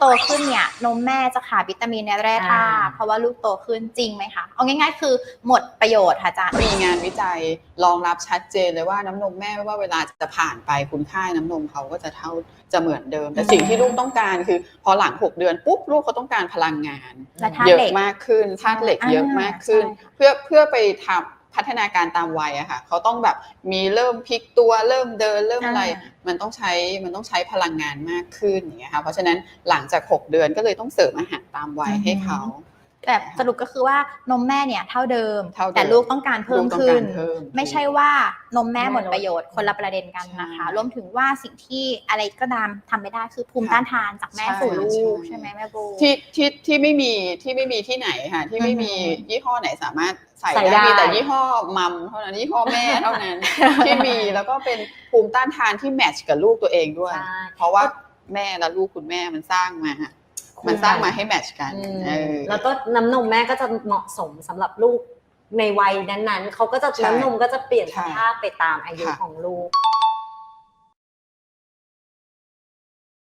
โตขึ้นเนี่ยนมแม่จะขาดวิตามินและแร่ธาตุอ่าเพราะว่าลูกโตขึ้นจริงไหมคะ เอาง่ายๆ คือหมดประโยชน์ค่ะอาจารย์มีงานวิจัยรองรับชัดเจนเลยว่าน้ำนมแม่ไม่ว่าเวลาจะผ่านไปคุณค่าน้ำนมเขาก็จะเท่าจะเหมือนเดิม แต่สิ่งที่ลูกต้องการคือ พอหลัง 6 เดือนปุ๊บลูกเขาต้องการพลังงานและธาตุเยอะเหล็กมากขึ้นธาตุเหล็กเยอะมากขึ้นอ่าใช่ค่ะเพื่อเพื่อไปทำ พัฒนาการตามวัยอะค่ะเขาต้องแบบมีเริ่มพลิกตัวเริ่มเดินเริ่มอะไรอ่ามันต้องใช้มันต้องใช้พลังงานมากขึ้นอย่างเงี้ยค่ะเพราะฉะนั้นหลังจาก 6 เดือนก็เลยต้องเสริมอาหารตามวัยให้เขา แต่สรุปก็คือว่านมแม่เนี่ยเท่าเดิม เท่าเดิมแต่ลูกต้องการเพิ่มลูกต้องขึ้กานรเพิ่มไม่ใช่ว่านมแม่หมดประโยชน์คนละประเด็นกันนะคะ ใช่รวมถึงว่าสิ่งที่อะไรก็ตามทำไม่ได้คือภูมิค่ะต้านทานจากแม่ใช่สู่ลูใช่กใช่ไหมแม่บูที่ที่ที่ไม่มีที่ไม่มีที่ไหนค่ะ ที่ไม่มีอือหือยี่ห้อไหนสามารถใส่ใส่ได้ได้มีแต่ยี่ห้อมัมเท่านั้นยี่ห้อแม่เท่านั้น ที่มีแล้วก็เป็นภูมิต้านทานที่แมทช์กับลูกตัวเองด้วย ใช่ เพราะว่าแม่และลูกคุณแม่มันสร้างมา มันสร้างมาให้แมทช์กันอืมเออแล้วก็น้ำนมแม่ก็จะเหมาะสมสำหรับลูกในวัยนั้นๆเขาก็จะใช่น้ำนมก็จะเปลี่ยนสใช่ภาพไปตามอายุค่ะของลูก